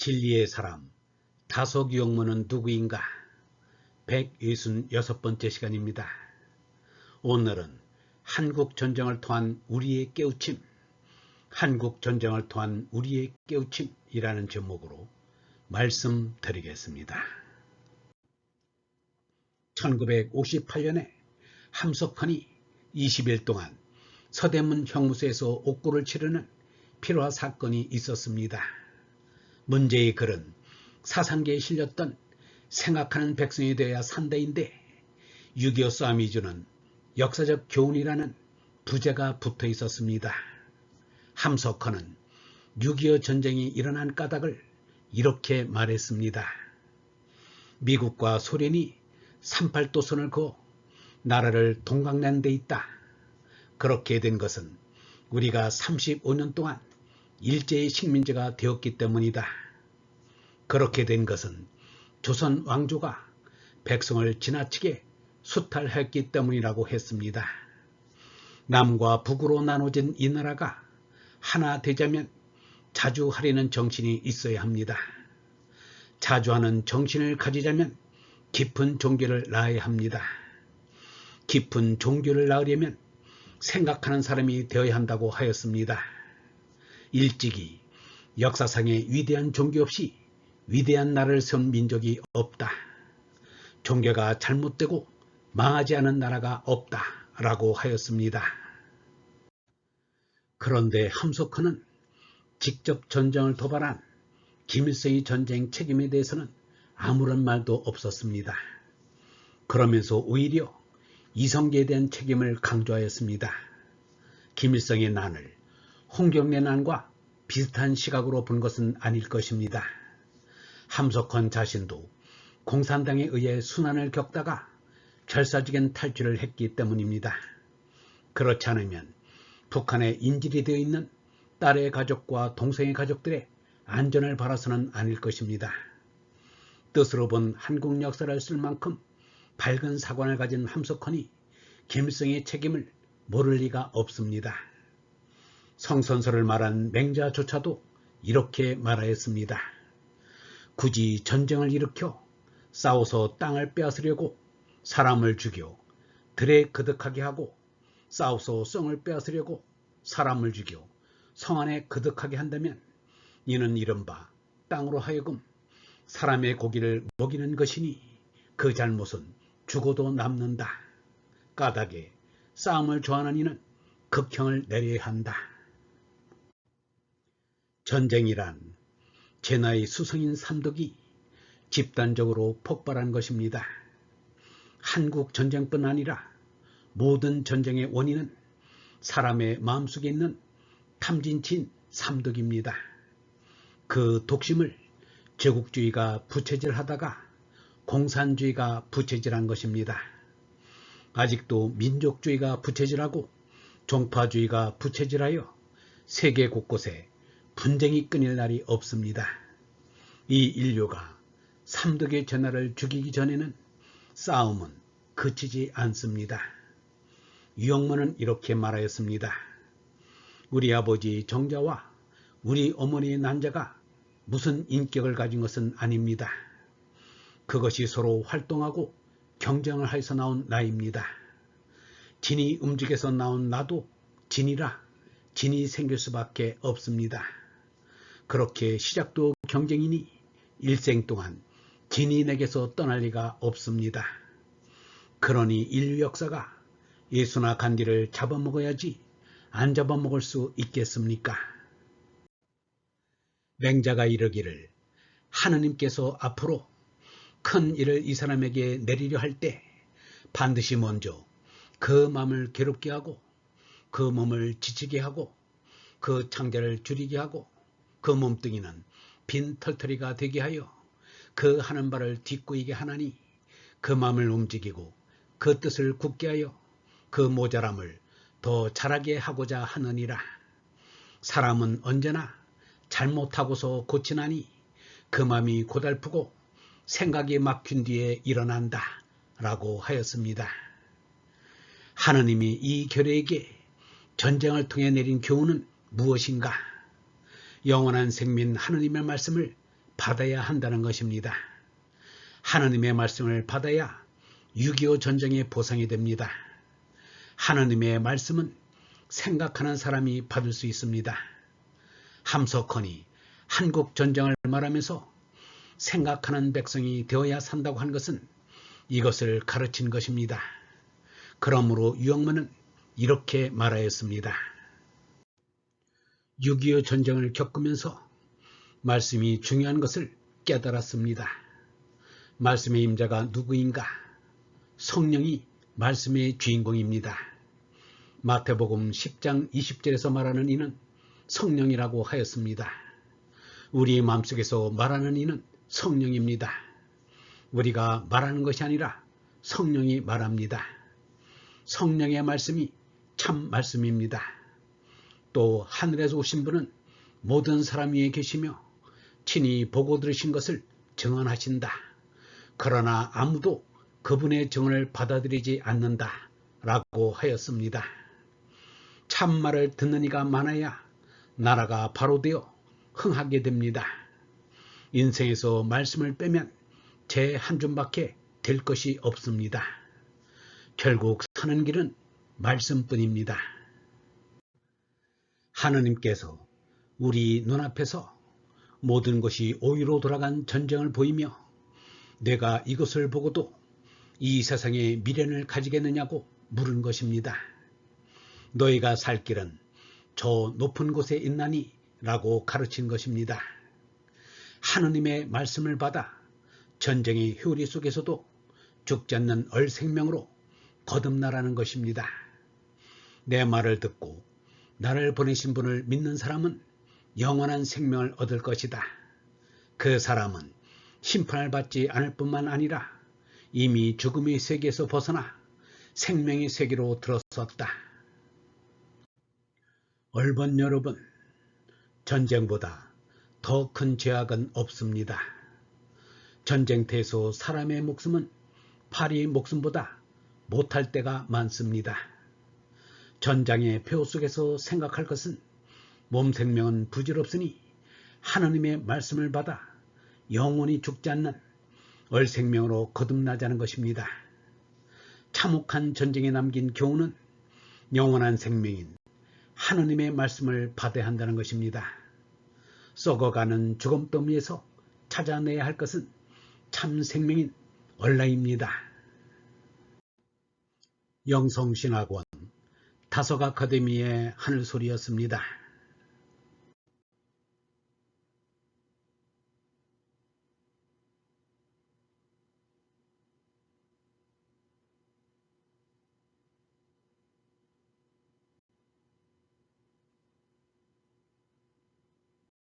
진리의 사람 다속 용모는 누구인가 166번째 시간입니다. 오늘은 한국 전쟁을 통한 우리의 깨우침 한국 전쟁을 통한 우리의 깨우침이라는 제목으로 말씀드리겠습니다. 1958년에 함석헌이 20일 동안 서대문 형무소에서 옥고를 치르는 필화 사건이 있었습니다. 문제의 글은 사상계에 실렸던 생각하는 백성이 되어야 산다인데 6.25 싸움 이 주는 역사적 교훈이라는 부제가 붙어 있었습니다. 함석헌은 6.25 전쟁이 일어난 까닭을 이렇게 말했습니다. 미국과 소련이 38도선을 그어 나라를 동강난 데 있다. 그렇게 된 것은 우리가 35년 동안 일제의 식민지가 되었기 때문이다. 그렇게 된 것은 조선 왕조가 백성을 지나치게 수탈했기 때문이라고 했습니다. 남과 북으로 나눠진 이 나라가 하나 되자면 자주하려는 정신이 있어야 합니다. 자주하는 정신을 가지자면 깊은 종교를 낳아야 합니다. 깊은 종교를 낳으려면 생각하는 사람이 되어야 한다고 하였습니다. 일찍이 역사상의 위대한 종교 없이 위대한 나라를 세운 민족이 없다. 종교가 잘못되고 망하지 않은 나라가 없다. 라고 하였습니다. 그런데 함석헌은 직접 전쟁을 도발한 김일성의 전쟁 책임에 대해서는 아무런 말도 없었습니다. 그러면서 오히려 이성계에 대한 책임을 강조하였습니다. 김일성의 난을 홍경래 난과 비슷한 시각으로 본 것은 아닐 것입니다. 함석헌 자신도 공산당에 의해 순환을 겪다가 결사적인 탈출을 했기 때문입니다. 그렇지 않으면 북한에 인질이 되어 있는 딸의 가족과 동생의 가족들의 안전을 바라서는 아닐 것입니다. 뜻으로 본 한국 역사를 쓸 만큼 밝은 사관을 가진 함석헌이 김일성의 책임을 모를 리가 없습니다. 성선설을 말한 맹자조차도 이렇게 말하였습니다. 굳이 전쟁을 일으켜 싸워서 땅을 빼앗으려고 사람을 죽여 들에 그득하게 하고 싸워서 성을 빼앗으려고 사람을 죽여 성 안에 그득하게 한다면 이는 이른바 땅으로 하여금 사람의 고기를 먹이는 것이니 그 잘못은 죽어도 남는다. 까닭에 싸움을 좋아하는 이는 극형을 내려야 한다. 전쟁이란 제나의 수성인 삼덕이 집단적으로 폭발한 것입니다. 한국 전쟁뿐 아니라 모든 전쟁의 원인은 사람의 마음속에 있는 탐진친 삼덕입니다. 그 독심을 제국주의가 부채질하다가 공산주의가 부채질한 것입니다. 아직도 민족주의가 부채질하고 종파주의가 부채질하여 세계 곳곳에 분쟁이 끊일 날이 없습니다. 이 인류가 삼덕의 전하를 죽이기 전에는 싸움은 그치지 않습니다. 유영문은 이렇게 말하였습니다. 우리 아버지 정자와 우리 어머니 난자가 무슨 인격을 가진 것은 아닙니다. 그것이 서로 활동하고 경쟁을 하여서 나온 나입니다. 진이 움직여서 나온 나도 진이라 진이 생길 수밖에 없습니다. 그렇게 시작도 경쟁이니 일생 동안 진인에게서 떠날 리가 없습니다. 그러니 인류 역사가 예수나 간디를 잡아먹어야지 안 잡아먹을 수 있겠습니까? 맹자가 이르기를 하느님께서 앞으로 큰 일을 이 사람에게 내리려 할 때 반드시 먼저 그 마음을 괴롭게 하고 그 몸을 지치게 하고 그 창자를 줄이게 하고 그 몸뚱이는 빈 털터리가 되게 하여 그 하는 바를 뒷구이게 하나니 그 마음을 움직이고 그 뜻을 굳게 하여 그 모자람을 더 잘하게 하고자 하느니라. 사람은 언제나 잘못하고서 고치나니 그 마음이 고달프고 생각이 막힌 뒤에 일어난다. 라고 하였습니다. 하느님이 이 결의에게 전쟁을 통해 내린 교훈은 무엇인가? 영원한 생민 하느님의 말씀을 받아야 한다는 것입니다. 하나님의 말씀을 받아야 6.25 전쟁의 보상이 됩니다. 하나님의 말씀은 생각하는 사람이 받을 수 있습니다. 함석헌이 한국 전쟁을 말하면서 생각하는 백성이 되어야 산다고 한 것은 이것을 가르친 것입니다. 그러므로 유영문은 이렇게 말하였습니다. 6.25 전쟁을 겪으면서 말씀이 중요한 것을 깨달았습니다. 말씀의 임자가 누구인가? 성령이 말씀의 주인공입니다. 마태복음 10장 20절에서 말하는 이는 성령이라고 하였습니다. 우리 마음속에서 말하는 이는 성령입니다. 우리가 말하는 것이 아니라 성령이 말합니다. 성령의 말씀이 참 말씀입니다. 또 하늘에서 오신 분은 모든 사람 위에 계시며 친히 보고 들으신 것을 증언하신다. 그러나 아무도 그분의 증언을 받아들이지 않는다. 라고 하였습니다. 참말을 듣는 이가 많아야 나라가 바로 되어 흥하게 됩니다. 인생에서 말씀을 빼면 제 한 줌밖에 될 것이 없습니다. 결국 사는 길은 말씀뿐입니다. 하느님께서 우리 눈앞에서 모든 것이 오유로 돌아간 전쟁을 보이며 내가 이것을 보고도 이 세상에 미련을 가지겠느냐고 물은 것입니다. 너희가 살 길은 저 높은 곳에 있나니 라고 가르친 것입니다. 하느님의 말씀을 받아 전쟁의 효리 속에서도 죽지 않는 얼 생명으로 거듭나라는 것입니다. 내 말을 듣고 나를 보내신 분을 믿는 사람은 영원한 생명을 얻을 것이다. 그 사람은 심판을 받지 않을 뿐만 아니라 이미 죽음의 세계에서 벗어나 생명의 세계로 들어섰다. 얼번 여러분, 전쟁보다 더 큰 죄악은 없습니다. 전쟁터에서 사람의 목숨은 파리의 목숨보다 못할 때가 많습니다. 전장의 표 속에서 생각할 것은 몸 생명은 부질없으니 하나님의 말씀을 받아 영원히 죽지 않는 얼생명으로 거듭나자는 것입니다. 참혹한 전쟁에 남긴 교훈은 영원한 생명인 하느님의 말씀을 받아야 한다는 것입니다. 썩어가는 죽음 더미에서 찾아내야 할 것은 참 생명인 얼라입니다. 영성신학원 다석 아카데미의 하늘소리였습니다.